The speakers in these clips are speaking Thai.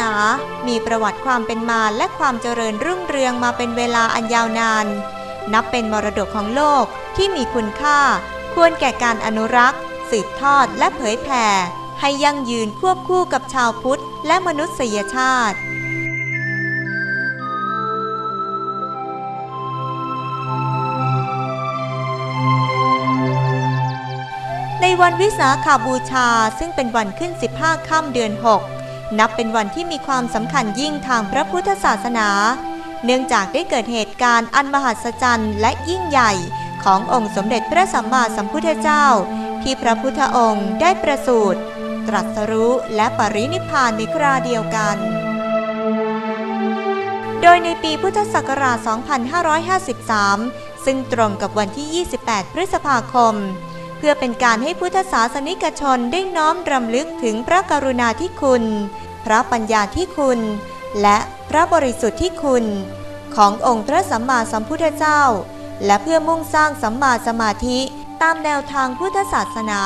นา มีประวัติความเป็นมาและความเจริญรุ่งเรืองมาเป็นเวลาอันยาวนาน นับเป็นมรดกของโลกที่มีคุณค่า ควรแก่การอนุรักษ์ สืบทอดและเผยแผ่ ให้ยั่งยืนควบคู่กับชาวพุทธและมนุษยชาติในวันวิสาขาบูชาซึ่งเป็นวันขึ้น 15 ค่ำเดือน 6 นับเป็นวันที่มีความสำคัญยิ่งทางพระพุทธศาสนา เนื่องจากได้เกิดเหตุการณ์อันมหัศจรรย์และยิ่งใหญ่ขององค์สมเด็จพระสัมมาสัมพุทธเจ้า ที่พระพุทธองค์ได้ประสูติตรัสรู้และปรินิพพานในคราเดียวกัน โดยในปีพุทธศักราช 2553 ซึ่งตรงกับวันที่ 28 พฤษภาคม เพื่อเป็นการให้พุทธศาสนิกชนได้น้อมรำลึกถึงพระกรุณาธิคุณ พระปัญญาธิคุณ และพระบริสุทธิ์ที่คุณ ขององค์พระสัมมาสัมพุทธเจ้า และเพื่อมุ่งสร้างสัมมาสมาธิตามแนวทางพุทธศาสนา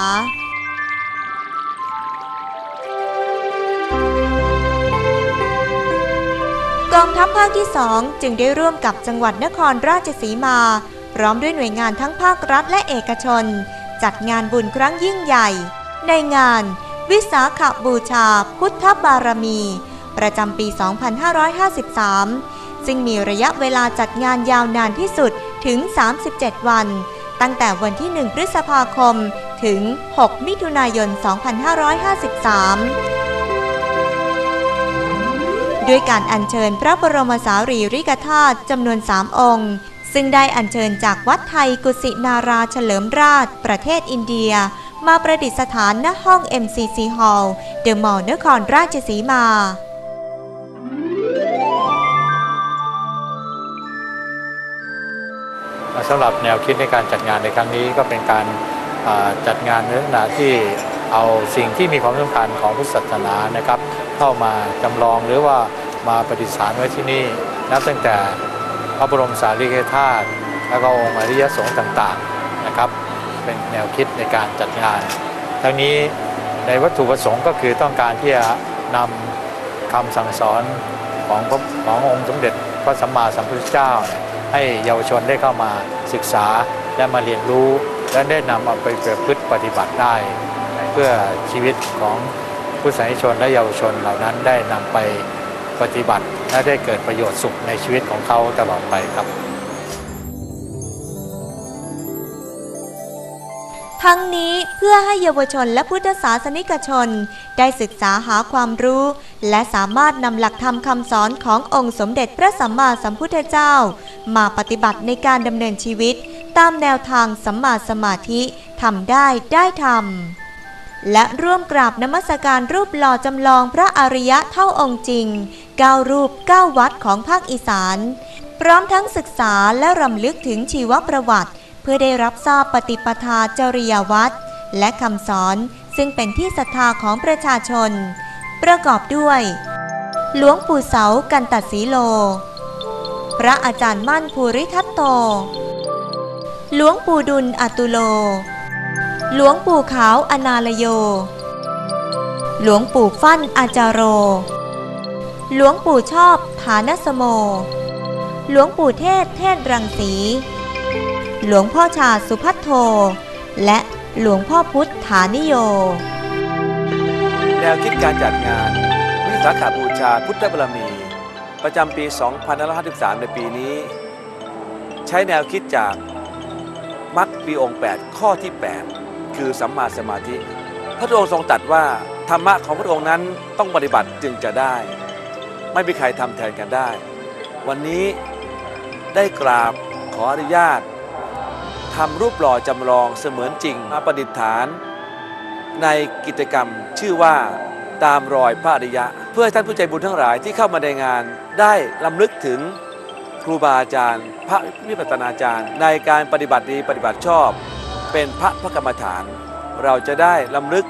กองทัพภาคที่ 2 จึงได้ร่วมกับจังหวัดนครราชสีมา พร้อมด้วยหน่วยงานทั้งภาครัฐและเอกชน จัดงานบุญครั้งยิ่งใหญ่ ในงานวิสาขบูชาพุทธบารมี ประจำปี 2553 ซึ่งมีระยะเวลาจัดงานยาวนานที่สุดถึง 37 วัน ตั้งแต่วันที่ 1 พฤษภาคมถึง 6 มิถุนายน 2553ด้วยการอัญเชิญพระบรมสารีริกธาตุจำนวน3องค์ ซึ่งได้อัญเชิญจากวัดไทยกุสินาราเฉลิมราช ประเทศอินเดีย มาประดิษฐานณห้อง MCC Hall เดอะมอลล์นครราชสีมาสำหรับแนวคิดในการจัดงานในครั้งนี้ก็เป็นการจัดงานในลักษณะที่เอาสิ่งที่มีความสำคัญของพุทธศาสนานะครับ เข้ามาจำลองหรือว่ามาประดิษฐานไว้ที่นี่นับตั้งแต่ ระบรมสารีริกธาตุแล้วก็องค์อริยสงฆ์ต่างๆนะครับ เป็นแนวคิดในการจัดงาน ทั้งนี้ในวัตถุประสงค์ก็คือต้องการที่จะนำคำสั่งสอนของพระขององค์สมเด็จพระสัมมาสัมพุทธเจ้า ให้เยาวชนได้เข้ามาศึกษาและมาเรียนรู้ และได้นำเอาไปประพฤติปฏิบัติได้ เพื่อชีวิตของผู้สาธารณชนและเยาวชนเหล่านั้นได้นำไปปฏิบัติ และได้เกิดประโยชน์สุขในชีวิตของเขาตลอดไปครับ ทั้งนี้เพื่อให้เยาวชนและพุทธศาสนิกชน ได้ศึกษาหาความรู้ และสามารถนำหลักธรรมคำสอนขององค์สมเด็จพระสัมมาสัมพุทธเจ้า มาปฏิบัติในการดำเนินชีวิต ตามแนวทางสัมมาสมาธิทำได้ได้ทำและร่วมกราบนมัสการรูปหล่อจำลองพระอริยะเท่าองค์จริง เก้ารูปเก้าวัดของภาคอีสาน พร้อมทั้งศึกษาและรำลึกถึงชีวประวัติ เพื่อได้รับทราบปฏิปทาจริยวัตรและคำสอนซึ่งเป็นที่ศรัทธาของประชาชน ประกอบด้วย หลวงปู่เสากันตัดสีโล พระอาจารย์มั่นภูริทัตโต หลวงปู่ดุลอตุโล หลวงปู่ขาวอนาลโย หลวงปู่ฟั่นอาจารโร หลวงปู่ชอบฐานสโม หลวงปู่เทศเทศรังสี หลวงพ่อชาสุพัทโท และหลวงพ่อพุทธฐานิโย แนวคิดการจัดงาน วิสาขาบูชาพุทธบารมี ประจำปี 2553 ในปีนี้ ใช้แนวคิดจากมรรคปีองค์ 8 ข้อที่ 8 คือสัมมาสมาธิ พระองค์ทรงตรัสว่า ธรรมะของพระองค์นั้นต้องปฏิบัติจึงจะได้ ไม่มีใครทำแทนกันได้ วันนี้ได้กราบขออนุญาตทำรูปหล่อจำลองเสมือนจริงมาประดิษฐาน ในกิจกรรมชื่อว่าตามรอยพระอริยะ เพื่อให้ท่านผู้ใจบุญทั้งหลายที่เข้ามาในงาน ได้ลำลึกถึงครูบาอาจารย์ พระวิปัสสนาจารย์ ในการปฏิบัติดีปฏิบัติชอบ เป็นพระพระกรรมฐาน เราจะได้ลำลึก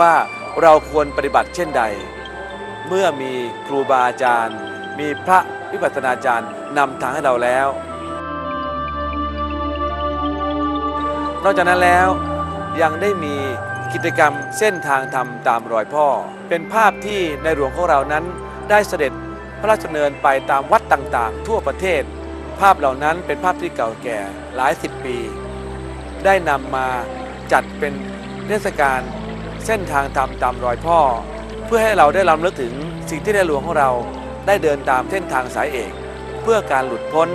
ว่าเราควรปฏิบัติเช่นใด เมื่อมีครูบาอาจารย์ มีพระวิปัสสนาจารย์นำทางให้เราแล้ว นอกจากนั้นแล้วยังได้มีกิจกรรมเส้นทางธรรมตามรอยพ่อ เป็นภาพที่ในหลวงของเรานั้นได้เสด็จพระราชดำเนินไปตามวัดต่างๆ ทั่วประเทศ ภาพเหล่านั้นเป็นภาพที่เก่าแก่หลายสิบปี ได้นำมาจัดเป็นเทศกาลเส้นทางธรรมตามรอยพ่อ พื่อให้เราได้รำลึกถึงสิ่งที่ในหลวงของเราได้เดินตามเส้นทางสายเอก เพื่อการหลุดพ้น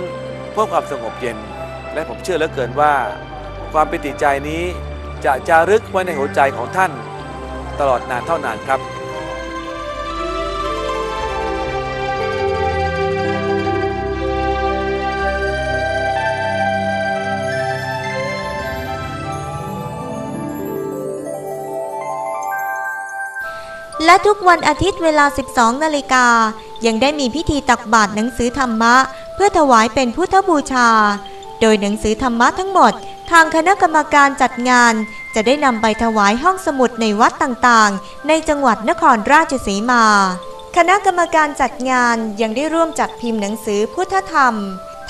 เพื่อความสงบเย็น และผมเชื่อเหลือเกินว่า ความปิติใจนี้จะจารึกไว้ในหัวใจของท่าน ตลอดนานเท่านานครับ และทุกวันอาทิตย์เวลา 12 นาฬิกา ยังได้มีพิธีตักบาตรหนังสือธรรมะ เพื่อถวายเป็นพุทธบูชา โดยหนังสือธรรมะทั้งหมด ทางคณะกรรมการจัดงาน จะได้นำไปถวายห้องสมุดในวัดต่างๆ ในจังหวัดนครราชสีมา คณะกรรมการจัดงานยังได้ร่วมจัดพิมพ์หนังสือพุทธธรรม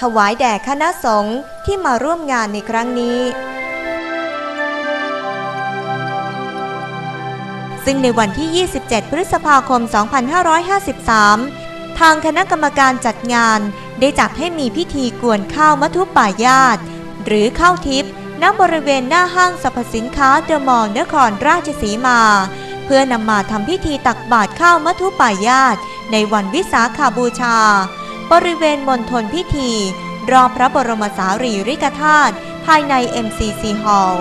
ถวายแด่คณะสงฆ์ที่มาร่วมงานในครั้งนี้ ซึ่งในวันที่ 27 พฤษภาคม 2553 ทางคณะกรรมการจัดงานได้จัดให้มีพิธีกวนข้าวมัทุป่ายาตหรือข้าวทิพย์ณบริเวณหน้าห้างสรรพสินค้าเดอะมอลล์นครราชสีมา เพื่อนำมาทำพิธีตักบาตรข้าวมัทุป่ายาตในวันวิสาขาบูชา บริเวณมณฑลพิธี รอบพระบรมสารีริกธาตุภายใน MCC Hall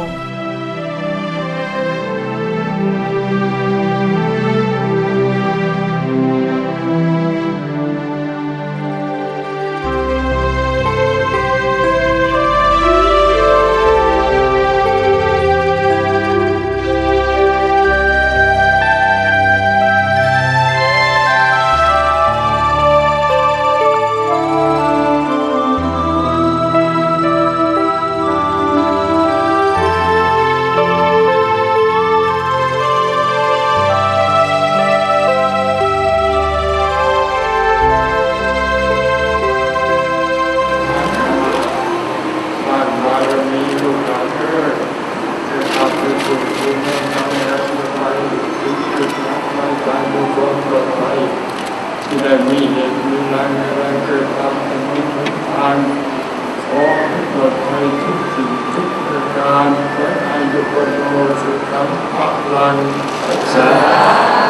ที่ได้มีเหตุมีรายอะไรเกิดตามเป็นมิตรทานขอให้ปลอดภัยทุกสิ่งทุกประการและอายุวันโมสุขังพลังสา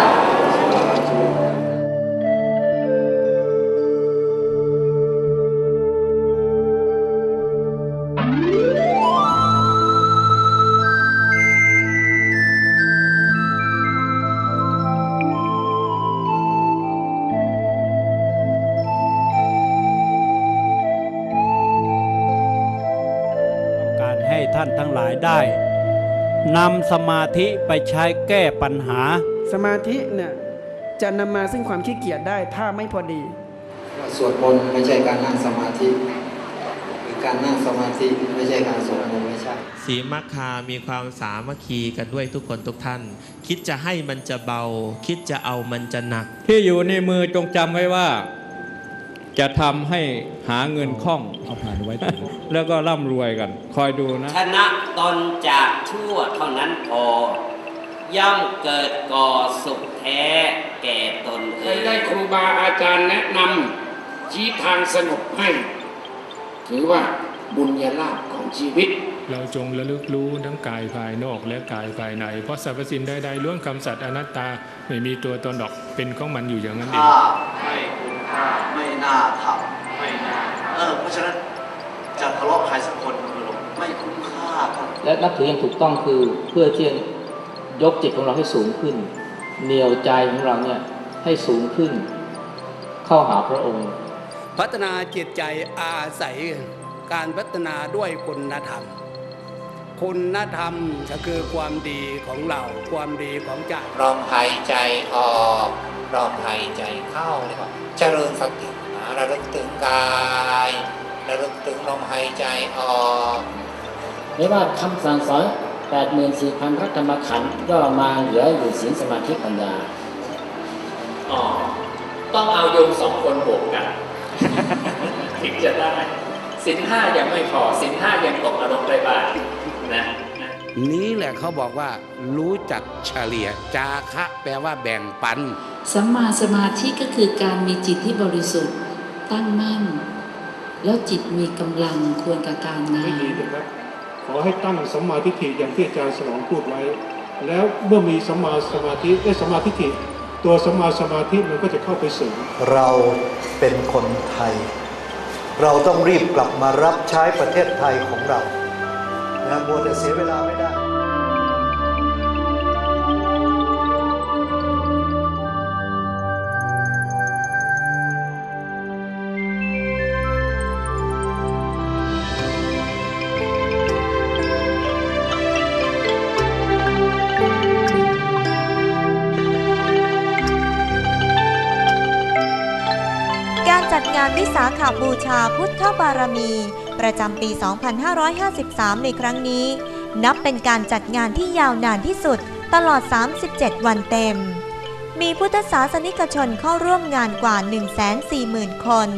ได้นำสมาธิไปใช้แก้ปัญหา สมาธิเนี่ยจะนำมาซึ่งความขี้เกียจได้ถ้าไม่พอดีสวดมนต์ไม่ใช่การนั่งสมาธิหรือการนั่งสมาธิไม่ใช่การสวดมนต์ไม่ใช่สีมัคคามีความสามัคคีกันด้วยทุกคนทุกท่าน คิดจะให้มันจะเบา คิดจะเอามันจะหนัก ที่อยู่ในมือจงจำไว้ว่า จะทำให้หาเงินคล่อง เอาผ่านไว้แล้วก็ร่ำรวยกัน คอยดูนะ ชนะตนจากชั่วเท่านั้นพอย่อมเกิดก่อสุขแท้แก่ตนเอเคยงได้ครูบาอาจารย์แนะนำชี้ทางสนุกให้ ถือว่าบุญญาลาภของชีวิต เราจงระลึกรู้ทั้งกายภายนอกและกายภายใน เพราะสรรพสิ่งใดๆล้วนคำสัตย์อนัตตาไม่มีตัวตนดอกเป็นของมันอยู่อย่างนั้นเอง ไม่คุ้มค่าไม่ น่าทำไม่น่าเออเพราะฉะนั้นจะทะเลาะใครสักคนคือไม่คุ้มค่าครับและนับถืออย่างถูกต้องคือเพื่อที่จะยกจิตของเราให้สูงขึ้นเหนียวใจของเราเนี่ยให้สูงขึ้น เข้าหาพระองค์ พัฒนาจิตใจอาศัยการพัฒนาด้วยคุณธรรม คุณธรรมก็คือความดีของเราความดีของใจลองหายใจออก ลองหายใจเข้าเลยครับเจริญสตินะ ระลึกถึงกายระลึกถึงลมหายใจออกไม่ว่าคำสั่งสอน84,000พระธรรมขันธ์ย่อมาเหลืออยู่ศีลสมาธิปัญญาอ๋อต้องเอาโยมสองคนบวกกันถึงจะได้สินห้ายังไม่พอสินห้ายังตกนรกได้บ้างนะนี้แหละเขาบอกว่า รู้จักเฉลี่ยจาคะแปลว่าแบ่งปันสัมมาสมาธิก็คือการมีจิตที่บริสุทธิ์ ตั้งมั่น แล้วจิตมีกำลังควรกับการงาไม่นดีนะครับ ขอให้ตั้งสัมมาทิฏฐิอย่างที่อาจารย์สนองพูดไว้ แล้วเมื่อมีสัมมาสมาธิได้สัมมาทิฏฐิตัวสัมมาสมาธิมันก็จะเข้าไปสู่เราเป็นคนไทย เราต้องรีบกลับมารับใช้ประเทศไทยของเรานะมัวแต่เสียเวลาไม่ได้านวิสาขาบูชาพุทธบารมี ประจำปี 2553 ในครั้งนี้ นับเป็นการจัดงานที่ยาวนานที่สุดตลอด 37 วันเต็ม มีพุทธศาสนิกชนเข้าร่วมงานกว่า 140,000 คน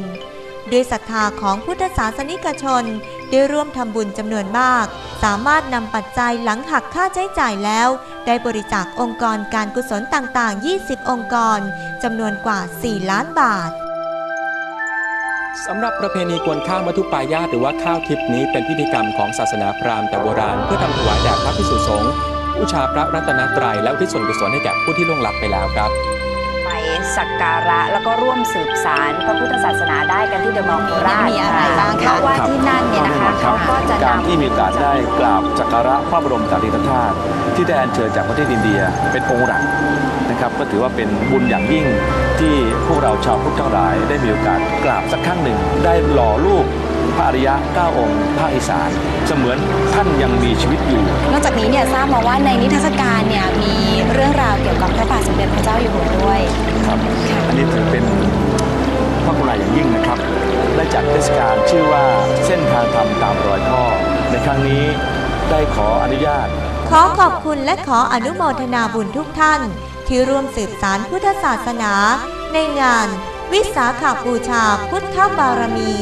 ด้วยศรัทธาของพุทธศาสนิกชนได้ร่วมทำบุญจำนวนมาก สามารถนำปัจจัยหลังหักค่าใช้จ่ายแล้ว ได้บริจาคองค์กรการกุศลต่างๆ 20 องค์กรจำนวนกว่า 4 ล้านบาท สำหรับประเพณีกวนข้าวมัทุปายาตหรือว่าข้าวทิพย์นี้เป็นพิธีกรรมของศาสนาพราหมณ์แต่โบราณ เพื่อทำถวายแด่พระภิกษุสงฆ์บูชาพระรัตนตรัยและอุที่ส่วนกุศลให้แก่ผู้ที่ล่วงลับไปแล้วครับ ไปสักการะแล้วก็ร่วมสืบสารพระพุทธศาสนาได้กันที่เดอะมอลล์โคราชมีอะไรบ้างคะเพราะว่าที่นั่นเนี่ยนะคะเขาก็จะการนำ ที่มีโอกาสได้กราบสักการะพระบรมสารีริกธาตุ ที่ได้อัญเชิญจากประเทศอินเดียเป็นองค์หลักนะครับก็ถือว่าเป็นบุญอย่างยิ่งที่พวกเราชาวพุทธทั้งหลายได้มีโอกาสกราบสักครั้งหนึ่ง ได้หล่อรูปพระอริยะเก้าองค์ภาคอีสาน เสมือนท่านยังมีชีวิตอยู่ นอกจากนี้เนี่ยทราบมาว่าในนิทรรศการเนี่ยมีเรื่องราวเกี่ยวกับพระบาทสมเด็จพระเจ้าอยู่หัวด้วยครับอันนี้ถือเป็นพระคุณอย่างยิ่งนะครับได้จัดเทศกาลชื่อว่าเส้นทางธรรมตามรอยพ่อในครั้งนี้ได้ขออนุญาต ขอขอบคุณและขออนุโมทนาบุญทุกท่าน ที่ร่วมสืบสารพุทธศาสนา ในงาน วิสาขาบูชาพุทธบารมี